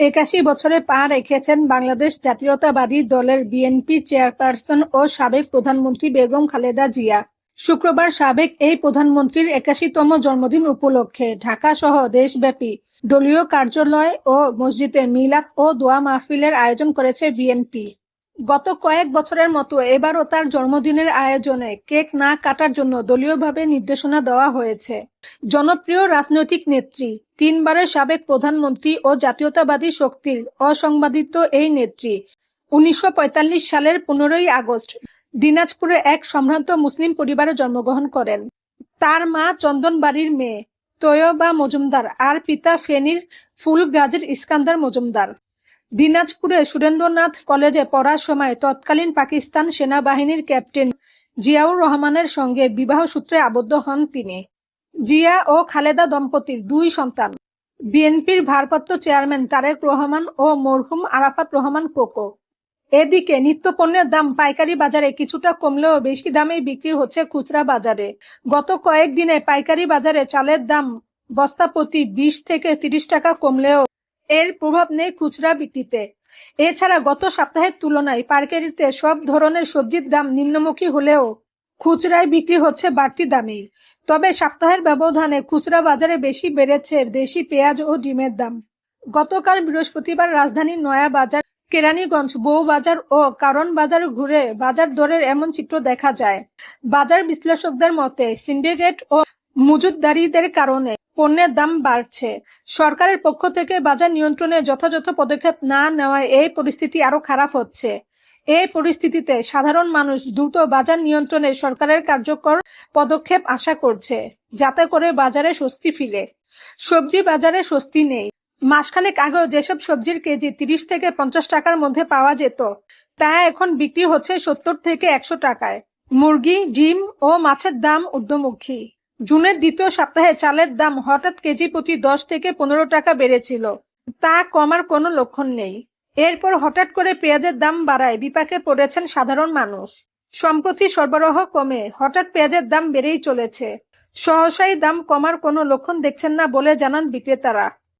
একাশি বছরে পা রেখেছেন বাংলাদেশ জাতীয়তাবাদী দলের বিএনপি চেয়ারপারসন ও সাবেক প্রধানমন্ত্রী বেগম খালেদা জিয়া। শুক্রবার সাবেক এই প্রধানমন্ত্রীর একাশিতম জন্মদিন উপলক্ষে ঢাকা সহ দেশব্যাপী দলীয় কার্যালয় ও মসজিদে মিলাদ ও দোয়া মাহফিলের আয়োজন করেছে বিএনপি। গত কয়েক বছরের মতো এবারও তার জন্মদিনের আয়োজনে কেক না কাটার জন্য দলীয়ভাবে নির্দেশনা দেওয়া হয়েছে। জনপ্রিয় রাজনৈতিক নেত্রী, তিনবারের সাবেক প্রধানমন্ত্রী ও জাতীয়তাবাদী শক্তির অসংবাদিত এই নেত্রী, উনিশশো পঁয়তাল্লিশ সালের পনেরোই আগস্ট দিনাজপুরে এক সম্ভ্রান্ত মুসলিম পরিবারে জন্মগ্রহণ করেন। তার মা চন্দনবাড়ির মেয়ে, তৈয়বা মজুমদার আর পিতা ফেনীর ফুল গাজীর ইস্কান্দার মজুমদার। দিনাজপুরে সুরেন্দ্রনাথ কলেজে পড়ার সময় তৎকালীন পাকিস্তান সেনাবাহিনীর ক্যাপ্টেন জিয়াউর রহমানের সঙ্গে বিবাহ সূত্রে আবদ্ধ হন তিনি। জিয়া ও খালেদা দম্পতির দুই সন্তান। বিএনপির ভারপ্রাপ্ত চেয়ারম্যান তারেক রহমান ও মরহুম আরাফাত রহমান কোকো। এদিকে নিত্যপণ্যের দাম পাইকারি বাজারে কিছুটা কমলেও বেশি দামেই বিক্রি হচ্ছে খুচরা বাজারে। গত কয়েকদিনে পাইকারি বাজারে চালের দাম বস্তা প্রতি বিশ থেকে তিরিশ টাকা কমলেও এর প্রভাব নেই খুচরা বিক্রিতে। এছাড়া গত সপ্তাহের তুলনায় পাইকারিতে সব ধরনের সবজির দাম নিম্নমুখী হলেও খুচরায় বিক্রি হচ্ছে বাড়তি দামেই। তবে সপ্তাহের ব্যবধানে খুচরা বাজারে বেশি বেড়েছে দেশি পেঁয়াজ ও ডিমের দাম। গতকাল বৃহস্পতিবার রাজধানীর নয়া বাজার কেরানীগঞ্জ, বউবাজার ও কারণ বাজার ঘুরে বাজার দরের এমন চিত্র দেখা যায়। বাজার বিশ্লেষকদের মতে, সিন্ডিকেট ও মজুতদারিদের কারণে পণ্যের দাম বাড়ছে। সরকারের পক্ষ থেকে বাজার নিয়ন্ত্রণে যথাযথ পদক্ষেপ না নেওয়ায় এই পরিস্থিতি আরও খারাপ হচ্ছে। এই পরিস্থিতিতে সাধারণ মানুষ দ্রুত বাজার নিয়ন্ত্রণে সরকারের কার্যকর পদক্ষেপ আশা করছে, যাতে করে বাজারে স্বস্তি ফিরে। সবজি বাজারে স্বস্তি নেই। মাসখানেক আগেও যেসব সবজির কেজি তিরিশ থেকে পঞ্চাশ টাকার মধ্যে পাওয়া যেত, তা এখন বিক্রি হচ্ছে সত্তর থেকে একশো টাকায়। মুরগি, ডিম ও মাছের দাম ঊর্ধ্বমুখী। জুনের দ্বিতীয় সপ্তাহে চালের দাম হঠাৎ কেজি প্রতি দশ থেকে পনেরো টাকা বেড়েছিল। তা কমার কোনো লক্ষণ নেই। এরপর হঠাৎ করে পেঁয়াজের দাম বাড়ায় বিপাকে পড়েছেন সাধারণ মানুষ। সম্প্রতি সরবরাহ কমে হঠাৎ পেঁয়াজের দাম বেড়েই চলেছে। সহসাই দাম কমার কোনো লক্ষণ দেখছেন না বলে জানান বিক্রেতারা।